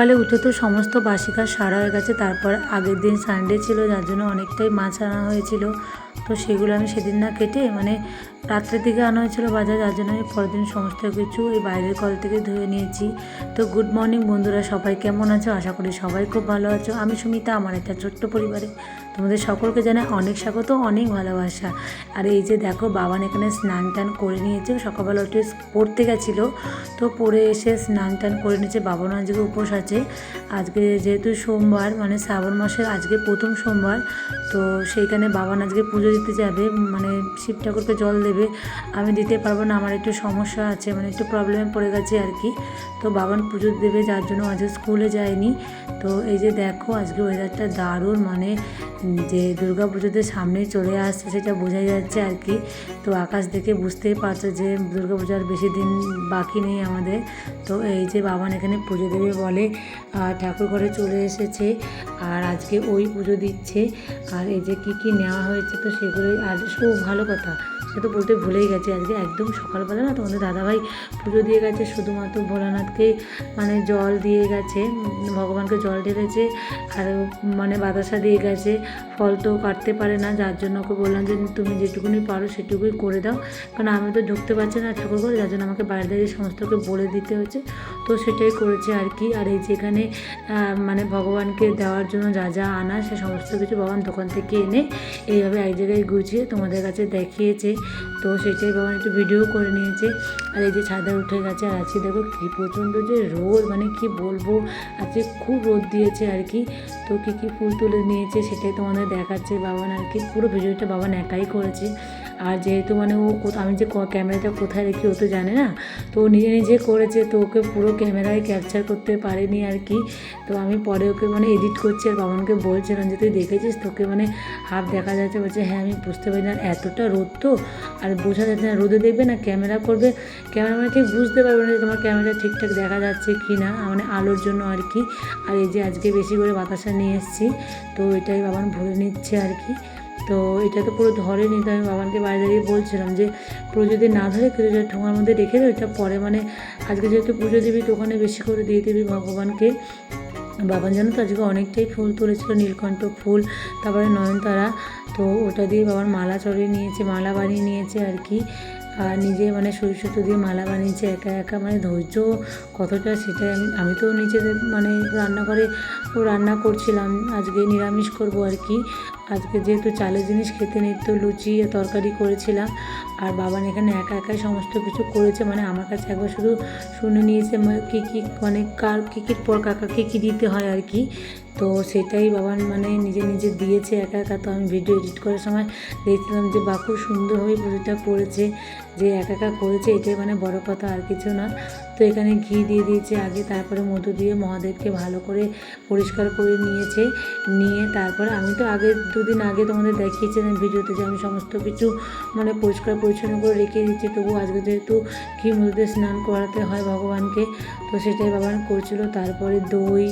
সকালে উঠে তো সমস্ত বাসি কাজ সারা হয়ে গেছে, তারপর আগের দিন সানডে ছিল, যার জন্য অনেকটাই মাছ আনা হয়েছিল। তো সেগুলো আমি সেদিন না কেটে মানে রাত্রের দিকে আনা হয়েছিল বাজার, যার জন্য আমি পরের দিন সমস্ত কিছু ওই বাইরের কল থেকে ধুয়ে নিয়েছি। তো গুড মর্নিং বন্ধুরা, সবাই কেমন আছো? আশা করি সবাই খুব ভালো আছো। আমি সুমিতা, আমার একটা ছোট্ট পরিবারে। তোমাদের সকলকে জানাই অনেক স্বাগত, অনেক ভালোবাসা। আর এই যে দেখো, বাবান এখানে স্নান টান করে নিয়েছে। সকালবেলা উঠে পড়তে গেছিল, তো পড়ে এসে স্নান টান করে নিয়েছে। বাবান আজকে উপোস আছে। আজকে যেহেতু সোমবার মানে শ্রাবণ মাসের আজকে প্রথম সোমবার, তো সেইখানে বাবান আজকে পুজো দিতে যাবে মানে শিব ঠাকুরকে জল দেবে। আমি দিতে পারব না, আমার একটু সমস্যা আছে মানে একটু প্রবলেমে পড়ে গেছে আর কি। তো বাবান পুজো দেবে, যার জন্য আজকে স্কুলে যায়নি। তো এই যে দেখো, আজকে ওয়েদারটা দারুণ মানে যে দুর্গা পুজোতে সামনেই চলে আসছে সেটা বোঝাই যাচ্ছে আর কি। তো আকাশ দেখে বুঝতেই পারছ যে দুর্গা পূজার বেশি দিন বাকি নেই আমাদের। তো এই যে বাবান এখানে পুজো দেবে বলে ঠাকুর ঘরে চলে এসেছে, আর আজকে ওই পুজো দিচ্ছে। আর এই যে কী কী নেওয়া হয়েছে তো সেগুলোই, আর খুব ভালো কথা। সে তো বলতে ভুলেই গেছে। আজকে একদম সকালবেলা না তোমাদের দাদাভাই পুজো দিয়ে গেছে, শুধুমাত্র ভোলানাথকে মানে জল দিয়ে গেছে ভগবানকে জল ঢেলেছে আর মানে বাতাসা দিয়ে গেছে। ফল তো কাটতে পারে না, যার জন্য ওকে বললাম যে তুমি যেটুকুনি পারো সেটুকুই করে দাও। কারণ আমি তো ঢুকতে পারছি না ঠাকুর ঘরে, যার জন্য আমাকে বাইরে দাঁড়িয়ে সমস্তকে বলে দিতে হচ্ছে তো সেটাই করেছে আর কি। আর এই যেখানে মানে ভগবানকে দেওয়ার জন্য যা যা আনা, সে সমস্ত কিছু ভগবান দোকান থেকে এনে এইভাবে এক জায়গায় গুছিয়ে তোমাদের কাছে দেখিয়েছে। তো সেটাই বাবা একটু ভিডিও করে নিয়েছে। আর এই যে ছাদে উঠে গেছে আর আজকে দেখো কি প্রচণ্ড যে রোদ মানে কি বলব? আজকে খুব রোদ দিয়েছে আর কি। তো কী কী ফুল তুলে নিয়েছে সেটাই তোমাদের দেখাচ্ছে বাবান আর কি পুরো ভিডিওটা বাবান একাই করেছে। আর যেহেতু মানে ও আমি যে ক্যামেরাটা কোথায় রেখে ও তো জানে না। তো ও নিজে নিজে করেছে, তো ওকে পুরো ক্যামেরায় ক্যাপচার করতে পারেনি আর কি। তো আমি পরে ওকে মানে এডিট করছি আর বাবানকে বলছিলাম যে তুই দেখেছিস? তোকে মানে হাফ দেখা যাচ্ছে। বলছে হ্যাঁ আমি বুঝতে পারি না। এতটা রোদ তো? আর বোঝা যাচ্ছে না, রোদে দেখবে না, ক্যামেরা করবে। ক্যামেরা মানে ঠিক বুঝতে পারবে না যে তোমার ক্যামেরা ঠিকঠাক দেখা যাচ্ছে কি না মানে আলোর জন্য আর কি। আর এই যে আজকে বেশি করে বাতাসা নিয়ে এসেছি, তো এটাই বাবান ভরে নিচ্ছে আর কি। তো এটা তো পুরো ধরেনি তো আমি বাবানকে বাইরে দাঁড়িয়ে বলছিলাম যে পুরো যদি না ধরে যদি ঠোঙার মধ্যে রেখে দেয় এটা পরে মানে আজকে যেহেতু পুজো দিবি দোকানে বেশি করে দিয়ে দিবি ভগবানকে। বাবান জানো তো আজকে অনেকটাই ফুল তুলেছিল, নীলকণ্ঠ ফুল, তারপরে নয়নতারা, তো ওটা দিয়ে বাবার মালা চড়িয়ে নিয়েছে, মালা বানিয়ে নিয়েছে আর কি। আর নিজে মানে সুই সুতো দিয়ে মালা বানিয়েছে, একা একা মানে ধৈর্য কতটা সেটা আমি তো নিজে মানে রান্নাঘরে রান্না করছিলাম, আজকে নিরামিষ করব আর কি। আজকে যেহেতু চালের জিনিস খেতে নেই, তো লুচি তরকারি করেছিলাম। আর বাবান এখানে একা একাই সমস্ত কিছু করেছে মানে আমার কাছে একবার শুধু শুনে নিয়েছে কী কী মানে কার, কী কী পর কাকা কী কী দিতে হয় আর কি। তো সেটাই বাবা মানে নিজে নিজে দিয়েছে একা একা। তো আমি ভিডিও এডিট করার সময় দেখছিলাম যে বা খুব সুন্দরভাবে পুজোটা করেছে। যে একা একা করেছে, এটাই মানে বড় কথা, আর কিছু না। তো এখানে ঘি দিয়ে দিয়েছে আগে, তারপরে মধু দিয়ে মহাদেবকে ভালো করে পরিষ্কার করে নিয়েছে। নিয়ে তারপরে আমি তো আগে, দুদিন আগে তোমাদের দেখিয়েছিলাম ভিডিওতে যে আমি সমস্ত কিছু মানে পরিষ্কার পরিচ্ছন্ন করে রেখে দিচ্ছি তবু আজকে যেহেতু ঘি মধুতে স্নান করাতে হয় ভগবানকে, তো সেটাই বাবান করছিল। তারপরে দই,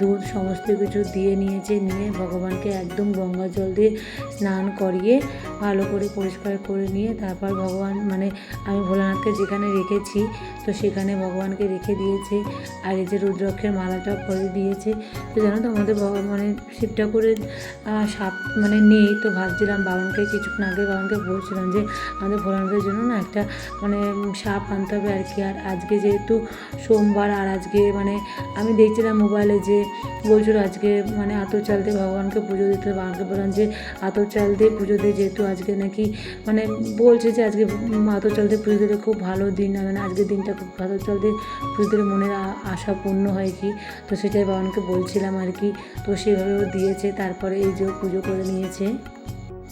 দুধ সমস্ত কিছু দিয়ে নিয়েছে। নিয়ে ভগবানকে একদম গঙ্গা জল দিয়ে স্নান করিয়ে ভালো করে পরিষ্কার করে নিয়ে তারপর ভগবান মানে আমি ভোলানাথকে যেখানে রেখেছি, তো সেখানে ভগবানকে রেখে দিয়েছে। আর এই যে রুদ্রক্ষের মালাটা করে দিয়েছে, তো জানো তো আমাদের মানে শিব ঠাকুরের সাপ মানে নেই, তো ভাবছিলাম বাবানকে কিছুক্ষণ আগে বাবানকে বলছিলাম যে আমাদের ভোলানাথের জন্য না একটা মানে সাপ আনতে হবে আর কি। আর আজকে যেহেতু সোমবার, আর আজকে মানে আমি দেখছিলাম মোবাইলে যে বলছিল আজকে মানে আতর চাল দিয়ে ভগবানকে পুজো দিতে আমাকে বললাম যে আতর চাল দিয়ে পুজো দিয়ে যেহেতু আজকে নাকি মানে বলছে যে আজকে উম, চলতে চাল দিয়ে পুজো দিলে খুব ভালো দিন মানে আজকের দিনটা খুব আতর চলতে দিয়ে পুজো দিলে মনের আশা পূর্ণ হয় কি? তো সেটাই বাবানকে বলছিলাম আর কি। তো সেভাবে ও দিয়েছে তারপরে এই যে পুজো করে নিয়েছে।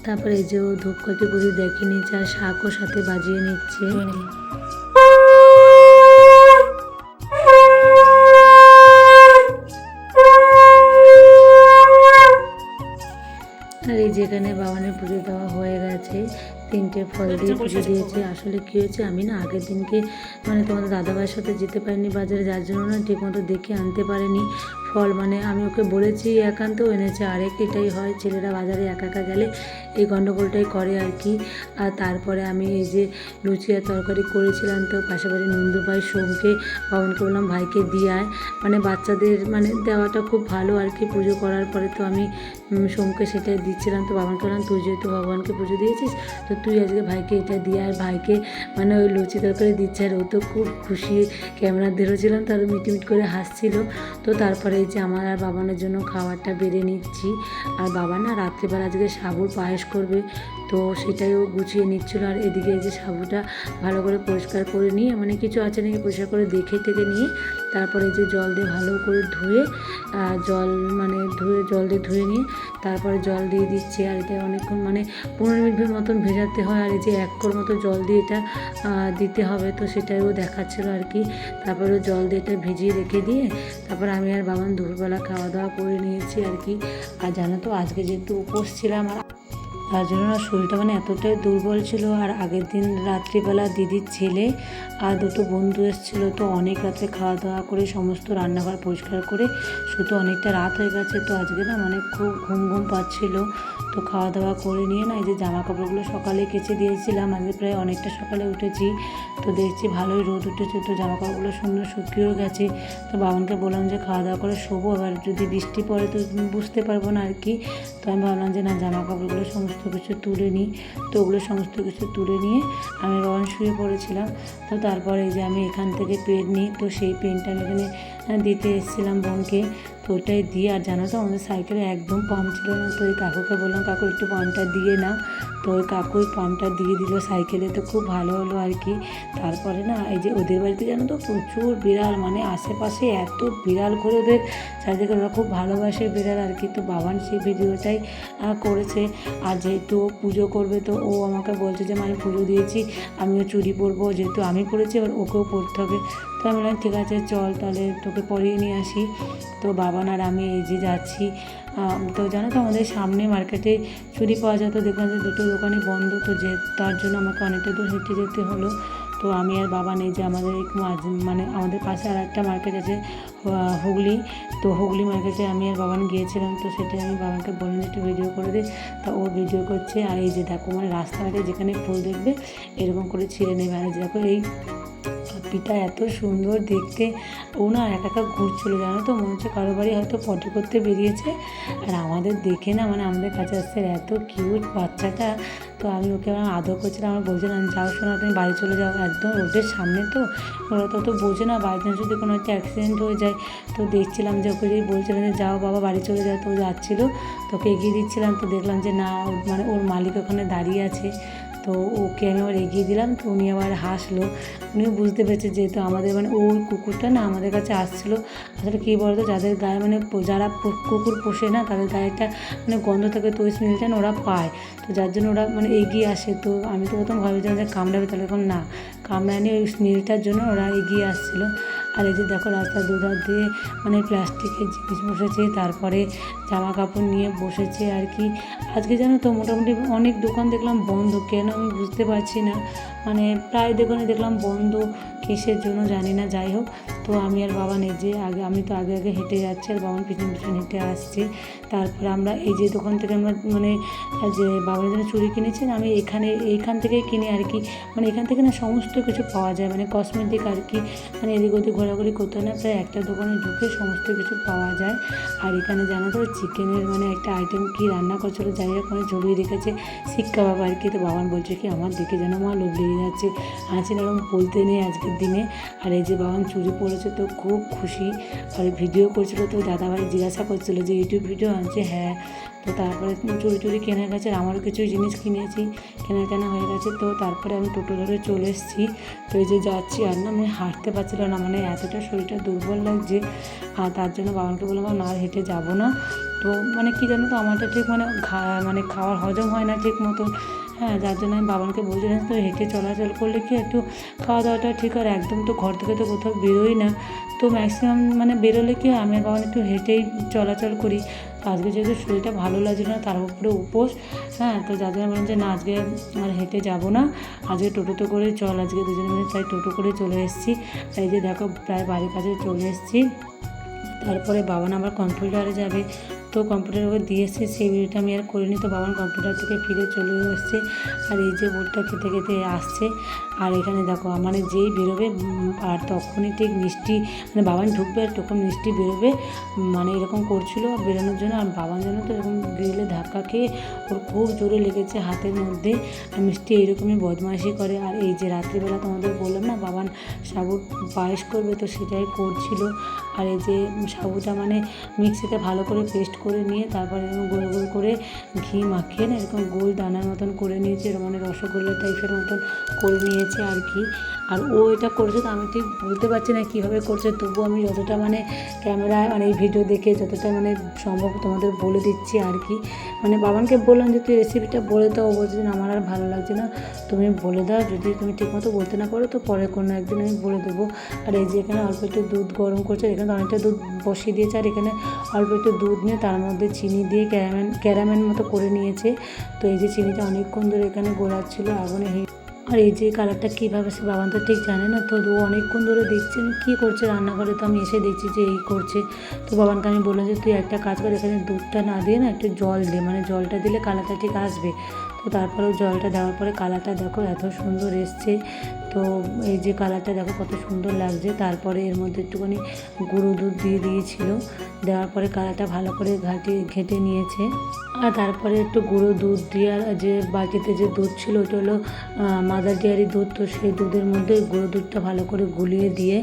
তারপরে এই যে ও ধূপকাঠি পুজো দেখে নিয়েছে আর শাকও সাথে বাজিয়ে নিচ্ছে। আর এই যেখানে বাবানের পুজো দেওয়া হয়ে গেছে তিনটে ফল দিয়ে পুজো দিয়েছি। আসলে কী হয়েছে আমি না আগের দিনকে মানে তোমাদের দাদাভাইয়ের সাথে যেতে পারিনি বাজারে যার জন্য না ঠিকমতো দেখে আনতে পারিনি। ফল মানে আমি ওকে বলেছি একান্ত এনেছে। আরেক এটাই হয়, ছেলেরা বাজারে একা একা গেলে এই গণ্ডগোলটাই করে আর কি। আর তারপরে আমি এই যে লুচি আর তরকারি করেছিলাম তো, পাশাপাশি নন্দু ভাই সোমকে, বাবনকে বললাম, ভাইকে দিয়ে আয়। মানে বাচ্চাদের মানে দেওয়াটা খুব ভালো আর কি, পুজো করার পরে তো আমি সোমকে সেটাই দিচ্ছিলাম। তো বাবানকে বললাম, তুই যেহেতু ভগবানকে পুজো দিয়েছিস, তো তুই আজকে ভাইকে এটা দিয়ে আর ভাইকে মানে ওই লুচি তরকারি দিচ্ছে আর ও তো খুব খুশি। ক্যামেরা ধরেছিলাম তার মিটমিট করে হাসছিল। তো তারপরে এই যে আমার আর বাবানের জন্য খাবারটা বেড়ে নিচ্ছি। আর বাবা না রাত্রিবেলা আজকে সাবুর পায়েস করবে, তো সেটাই ও গুছিয়ে নিচ্ছিল। আর এদিকে যে সাবুটা ভালো করে পরিষ্কার করে নিয়ে মানে কিছু আছে নাকি পরিষ্কার করে দেখে টেকে নিয়ে তারপরে যে জল দিয়ে ভালো করে ধুয়ে জল মানে ধুয়ে, জল দিয়ে ধুয়ে নিয়ে তারপরে জল দিয়ে দিচ্ছে আর এটা অনেকক্ষণ মানে পনেরো মিনিট মতন ভেজাতে হয় আর এই যে এক কোর মতো জল দিয়ে এটা দিতে হবে তো সেটাই ও দেখাচ্ছিল আর কি। তারপরে জল দিয়ে এটা ভিজিয়ে রেখে দিয়ে তারপর আমি আর বাবান দুপুরবেলা খাওয়া দাওয়া করে নিয়েছি আর কি। আর জানো তো আজকে যেহেতু উপোস ছিলাম আর তার জন্য শরীরটা মানে এতটাই দুর্বল ছিল আর আগের দিন রাত্রিবেলা দিদির ছেলে আর দুটো বন্ধু এসেছিল তো অনেক রাতে খাওয়া দাওয়া করে সমস্ত রান্নাঘর পরিষ্কার করে শুধু অনেকটা রাত হয়ে গেছে, তো আজকে না মানে খুব ঘুম ঘুম পাচ্ছিল। তো খাওয়া দাওয়া করে নিয়ে না এই যে জামা কাপড়গুলো সকালে কেচে দিয়েছিলাম। আজকে প্রায় অনেকটা সকালে উঠেছি, তো দেখছি ভালোই রোদ উঠেছে, তো জামা কাপড়গুলো সুন্দর শুকিয়েও গেছে। তো বাবানকে বললাম যে খাওয়া দাওয়া করে শোবো, এবার যদি বৃষ্টি পড়ে তো বুঝতে পারব না আর কি। তো আমি ভাবলাম যে না জামা কাপড়গুলো সমস্ত কিছু তুলে নিই। তো ওগুলো সমস্ত কিছু তুলে নিয়ে আমি বাবান শুয়ে পড়েছিলাম। তো তারপরে এই যে আমি এখান থেকে পেন নিই, তো সেই পেনটা আমি এখানে দিতে এসেছিলাম বোনকে। তো ওটাই দিয়ে, আর জানো তো আমাদের সাইকেলে একদম পাম্প ছিল না, তো ওই কাকুকে বললাম, কাকু, একটু পাম্পটা দিয়ে নাও। তো ওই কাকু ওই পাম্পটা দিয়ে দিল সাইকেলে, তো খুব ভালো হলো আর কি। তারপরে না, এই যে ওদের বাড়িতে জানো তো প্রচুর বিড়াল মানে আশেপাশে এত বিড়াল করে ওদের চারিদিকে, ওরা খুব ভালোবাসে বিড়াল আর কি। তো বাবান সেই ভিডিওটাই করেছে। আর যেহেতু ও পুজো করবে, তো ও আমাকে বলছে যে আমি পুজো দিয়েছি, আমিও চুরি পরবো, যেহেতু আমি পরেছি, এবার ওকেও পরতে হবে। তো আমি বললাম, ঠিক আছে, চল তাহলে তোকে পরিয়ে নিয়ে আসি। তো বাবান আর আমি এই যে যাচ্ছি তো জানো তো আমাদের সামনে মার্কেটে চুড়ি পাওয়া যায়, তো দেখলাম যে দুটো দোকানই বন্ধ, তো যে তার জন্য আমাকে অনেকটা দূর হেঁটে যেতে হলো। তো আমি আর বাবা নেই, যে আমাদের মানে আমাদের পাশে আর একটা মার্কেট আছে হুগলি। তো হুগলি মার্কেটে আমি আর বাবান গিয়েছিলাম, তো সেটা আমি বাবাকে বললাম একটু ভিডিও করে দিই তা ও ভিডিও করছে, আর এই যে দেখো মানে রাস্তাঘাটে যেখানে ফুল দেখবে, এরকম করে ছিঁড়ে নেবে। আর দেখো এই পাপিটা এত সুন্দর দেখতে। ও না একা একা ঘুরছিল, জানো তো? মনে হচ্ছে কারও বাড়ি হয়তো ফটো করতে বেরিয়েছে। আর আমাদের দেখে না মানে আমাদের কাছে আসছে এত কিউট বাচ্চাটা। তো আমি ওকে আমার আদর করছিলাম, আমার বলছিলাম যাও শোনা তুমি বাড়ি চলে যাও। একদম রোডের সামনে তো। ওরা তো তো বোঝে না, বাড়িতে যদি কোনো একটা অ্যাক্সিডেন্ট হয়ে যায়। তো দেখছিলাম যে ওকে যদি বলছিলাম যে, যাও বাবা, বাড়ি চলে যাও। তো যাচ্ছিল, তোকে এগিয়ে দিচ্ছিলাম। তো দেখলাম যে, না মানে ওর মালিক ওখানে দাঁড়িয়ে আছে। তো ওকে আমি আবার এগিয়ে দিলাম, তো উনি আবার হাসলো। উনিও বুঝতে পেরেছে যেহেতু আমাদের মানে ওই কুকুরটা না আমাদের কাছে আসছিল। আসলে কী বলতো, যাদের গায়ে মানে যারা কুকুর পোষে না, তাদের গায়ে একটা মানে গন্ধ থাকে, তো ওই স্মেলটা না ওরা পায়। তো যার জন্য ওরা মানে এগিয়ে আসে। তো আমি তো প্রথম ভাবছিলাম যে কামড়াবে, তাহলে এখন না। কামড়ায়নি, ওই স্মেলটার জন্য ওরা এগিয়ে আসছিল। আর এই যে দেখো রাস্তার দুধার দিয়ে মানে প্লাস্টিকের জিনিস বসেছে, তারপরে জামা কাপড় নিয়ে বসেছে আর কি। আজকে জানো তো মোটামুটি অনেক দোকান দেখলাম বন্ধ, কেন আমি বুঝতে পারছি না। মানে প্রায় দোকানে দেখলাম বন্ধ কিসের জন্য জানি না, যাই হোক। তো আমি আর বাবা নিজে আগে, আমি তো আগে আগে হেঁটে যাচ্ছি আর বাবা পিছন পিছন হেঁটে আসছে। তারপরে আমরা এই যে দোকান থেকে আমরা মানে যে বাবার জন্য চুরি কিনেছেন আমি এখানে, এইখান থেকেই কিনি আর কি। মানে এখান থেকে না সমস্ত কিছু পাওয়া যায় মানে কসমেটিক আর কি মানে এদিক ওদিক ঘোরাঘুরি করতে না প্রায় একটা দোকানে ঢুকে সমস্ত কিছু পাওয়া যায়। আর এখানে জানো তো চিকেনের মানে একটা আইটেম কি রান্না করছিল, যাই হোক মানে ঝুলিয়ে রেখেছে শিক্ষা বাবা আর কি। তো বাবান বলছে কি, আমার দেখে যেন মা লোভ যাচ্ছে। আছে এরকম বলতে নেই আজকের দিনে। আর এই যে বাবান চুরি পড়েছে তো খুব খুশি। আর ভিডিও করছিল তো দাদাভাই জিজ্ঞাসা করছিল যে ইউটিউব ভিডিও আনছে? হ্যাঁ। তো তারপরে চুরি টুরি কেনা গেছে আর আমারও কিছু জিনিস কিনেছি। কেনা কেনা হয়ে গেছে তো তারপরে আমি টোটো ধরে চলে এসেছি। তো এই যে যাচ্ছি আর না আমি হাঁটতে পারছিলাম না মানে এতটা শরীরটা দুর্বল লাগছে। আর তার জন্য বাবাকে বললাম না, আর হেঁটে যাব না। তো মানে কী জানো তো আমারটা ঠিক মানে মানে খাওয়ার হজম হয় না ঠিক মতো হ্যাঁ যার জন্য আমি বাবাকে বলছিলাম তো হেঁটে চলাচল করলে কি একটু খাওয়া দাওয়াটা ঠিক আর একদম তো ঘর থেকে তো কোথাও বেরোই না? তো ম্যাক্সিমাম মানে বেরোলে কি আমি বাবা একটু হেঁটেই চলাচল করি। আজকে যেহেতু শরীরটা ভালো লাগছিল না, তার উপরে উপোস হ্যাঁ তো যার জন্য বললাম যে, না, আজকে আর হেঁটে যাব না। আজকে টোটোতে করে চল, আজকে দুজনে মিলে তাই টোটো করে চলে এসেছি। এই যে দেখো, প্রায় বাড়ির কাছে চলে এসেছি। তারপরে বাবান আবার কম্পিউটারে যাবে। তো কম্পিউটার ওকে দিয়েছে সেই ভিডিওটা আমি আর করিনি তো বাবান কম্পিউটার থেকে ফিরে চলে এসছে। আর এই যে বোর্ডটা খেতে খেতে আসছে, আর এখানে দেখো মানে যেই বেরোবে আর তখনই ঠিক মিষ্টি মানে বাবান ঢুকবে আর তখন মিষ্টি বেরোবে মানে এরকম করছিল বেরোনোর জন্য, আর বাবান যেন তো এরকম গ্রিলে ধাক্কা খেয়ে ওর খুব জোরে লেগেছে হাতের মধ্যে, আর মিষ্টি এইরকমই বদমাইশি করে। আর এই যে রাত্রিবেলা তোমাদের বললাম না, বাবান সাবুর পায়েস করবে তো সেটাই করছিল। আর এই যে সাবুটা মানে মিক্সিতে ভালো করে পেস্ট করে নিয়ে তারপরে এরকম গোল গোল করে ঘি মাখিয়ে না, এরকম গোল দানার মতন করে নিয়েছে এরকম মানে রসগোল্লা টাইপের মতন করে নিয়েছে আর কি। আর ও এটা করছে তো আমি ঠিক বলতে পারছি না কীভাবে করছে, তবু আমি যতটা মানে ক্যামেরায় মানে এই ভিডিও দেখে যতটা মানে সম্ভব তোমাদের বলে দিচ্ছি আর কি। মানে বাবানকে বললাম যে, তুই রেসিপিটা বলে দাও। বলছে, আমার আর ভালো লাগছে না। তুমি বলে দাও, যদি তুমি ঠিকমতো বলতে না পারো তো পরে কোনো একদিন আমি বলে দেবো। আর এই যে এখানে অল্প একটু দুধ গরম করছে, এখানে তো অনেকটা দুধ বসিয়ে দিয়েছে, আর এখানে অল্প একটু দুধ নিয়ে তার মধ্যে চিনি দিয়ে ক্যারামেন ক্যারামেন মতো করে নিয়েছে। তো এই যে চিনিটা অনেকক্ষণ ধরে এখানে গোলাচ্ছিল, আগুনে হি- আর এই যে কালারটা কীভাবে সে বাবান তো ঠিক জানে না, তো ও অনেকক্ষণ ধরে দেখছে কী করছে রান্নাঘরে। তো আমি এসে দেখছি যে এই করছে। তো বাবানকে আমি বললাম যে, তুই একটা কাজ কর, এখানে দুধটা না দিয়ে না একটু জল দে। মানে জলটা দিলে কালারটা ঠিক আসবে। তো তারপরে জলটা দেওয়ার পরে কালারটা দেখো এত সুন্দর এসছে। তো এই যে কালারটা দেখো কত সুন্দর লাগছে। তারপরে এর মধ্যে একটুখানি গুঁড়ো দুধ দিয়ে দিয়েছিল। দেওয়ার পরে কালারটা ভালো করে ঘাটে, ঘেটে নিয়েছে। আর তারপরে একটু গুঁড়ো দুধ দিয়ে আর যে বাটিতে যে দুধ ছিল ওটা হলো মাদার ডেয়ারি দুধ। তো সেই দুধের মধ্যে গুঁড়ো দুধটা ভালো করে গুলিয়ে দিয়ে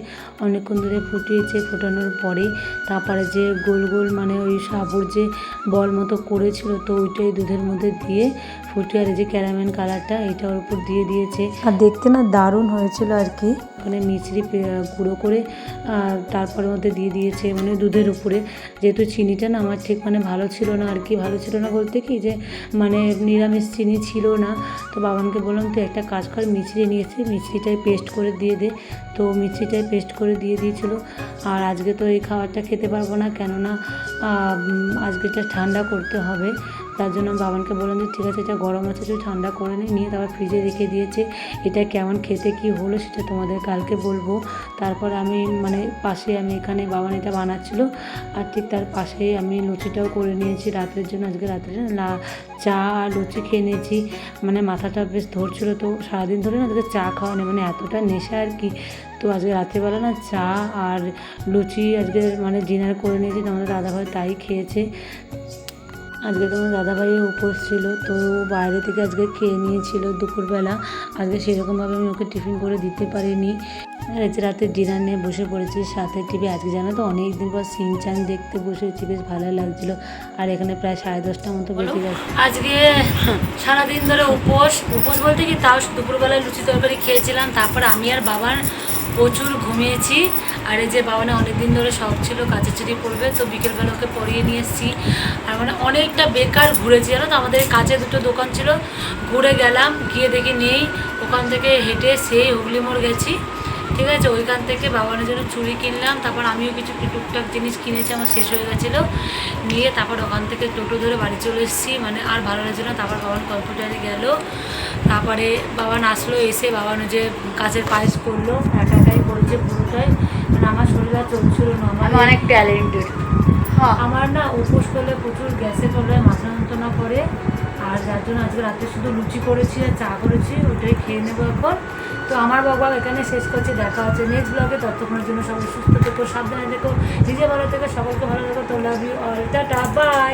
অনেকক্ষণ ধরে ফুটিয়েছে ফোটানোর পরে তারপরে যে গোল গোল মানে ওই সাবুর যে বল মতো করেছিল, তো ওইটাই দুধের মধ্যে দিয়ে ফুটিয়ে আর যে ক্যারামেল কালারটা এটা ওর উপর দিয়ে দিয়েছে। আর দেখতে না দারুণ হয়েছিল আর কি। মানে মিছরি গুঁড়ো করে তারপরে মধ্যে দিয়ে দিয়েছে মানে দুধের উপরে। যেহেতু চিনিটা না আমার ঠিক মানে ভালো ছিল না আর কি ভালো ছিল না বলতে কি যে মানে নিরামিষ চিনি ছিল না। তো বাবানকে বললাম তুই একটা কাজ কর মিছরি নিয়েছি মিছরিটাই পেস্ট করে দিয়ে দে। তো মিছরিটাই পেস্ট করে দিয়ে দিয়েছিল। আর আজকে তো এই খাবারটা খেতে পারব না কেননা আহ, উম, আজকে ঠান্ডা করতে হবে। তার জন্য বাবানকে বললাম যে, ঠিক আছে এটা গরম আছে, তুই ঠান্ডা করে নি। নিয়ে তারপর ফ্রিজে রেখে দিয়েছে। এটা কেমন খেতে, কি হলো সেটা তোমাদের কালকে বলব। তারপর আমি মানে পাশে আমি এখানে বাবান এটা বানাচ্ছিল। আর ঠিক তার পাশে আমি লুচিটাও করে নিয়েছি রাতের জন্য। আজকে রাতের জন্য চা আর লুচি খেয়ে নিয়েছি। মানে মাথাটা বেশ ধরছিল তো, সারাদিন ধরে না চা খাওয়া নেই। মানে এতটা নেশা আর কি। তো আজকে রাত্রেবেলা না চা আর লুচি আজকে মানে ডিনার করে নিয়েছি। তোমাদের দাদাভাই তাই খেয়েছে। আজকে তোমার দাদাভাইয়ের উপোস ছিল তো বাইরে থেকে আজকে খেয়ে নিয়েছিল দুপুরবেলা। আজকে সেরকমভাবে আমি ওকে টিফিন করে দিতে পারিনি। আর রাতে ডিনার নিয়ে বসে পড়েছি সাথে টিভি। আজকে জানো তো অনেক দিন পর সিন চান দেখতে বসেছি বেশ ভালো লাগছিল। আর এখানে প্রায় সাড়ে দশটা মতো বেজে গেছে। আজকে সারাদিন ধরে উপোস। উপোস বলতে কি তাও দুপুরবেলায় লুচি তরকারি খেয়েছিলাম তারপর আমি আর বাবার প্রচুর ঘুমিয়েছি। আর এই যে বাবানে অনেক দিন ধরে শখ ছিল কাছে চুরি পড়বে, তো বিকেলবেলা ওকে পরিয়ে নিয়ে এসেছি। আর মানে অনেকটা বেকার ঘুরেছি, জানো তো? আমাদের কাছে দুটো দোকান ছিল, ঘুরে গেলাম, গিয়ে দেখি নেই, ওখান থেকে হেঁটে সেই হুগলি মোড় গেছি। ঠিক আছে, ওইখান থেকে বাবানের জন্য চুড়ি কিনলাম, তারপর আমিও কিছু টুকটাক জিনিস কিনেছি, আমার শেষ হয়ে গেছিল। নিয়ে তারপর ওখান থেকে টোটো ধরে বাড়ি চলে এসেছি মানে আর ভালো লাগছে না, তারপর বাবান কম্পিউটারে গেল। তারপরে বাবান আসলো, এসে বাবান যে কাছের পায়েস করল একাই করেছে পুরোটাই। মানে আমার শরীর আর চলছিল না আমি অনেক ট্যালেন্টেড হ্যাঁ। আমার না উপোস করলে প্রচুর গ্যাসের প্রবলেম মাথা যন্ত্রণা করে আর যার জন্য আজকে রাতে শুধু লুচি করেছি আর চা করেছি ওটাই খেয়ে নেব এখন। তো আমার বাবা এখানে শেষ করছি দেখা হচ্ছে নেক্সট ব্লগে ততক্ষণের জন্য সবাই সুস্থ থেকো সাবধানে থেকো নিজে ভালো থেকো সকলকে ভালো থেকো তো love you all tata bye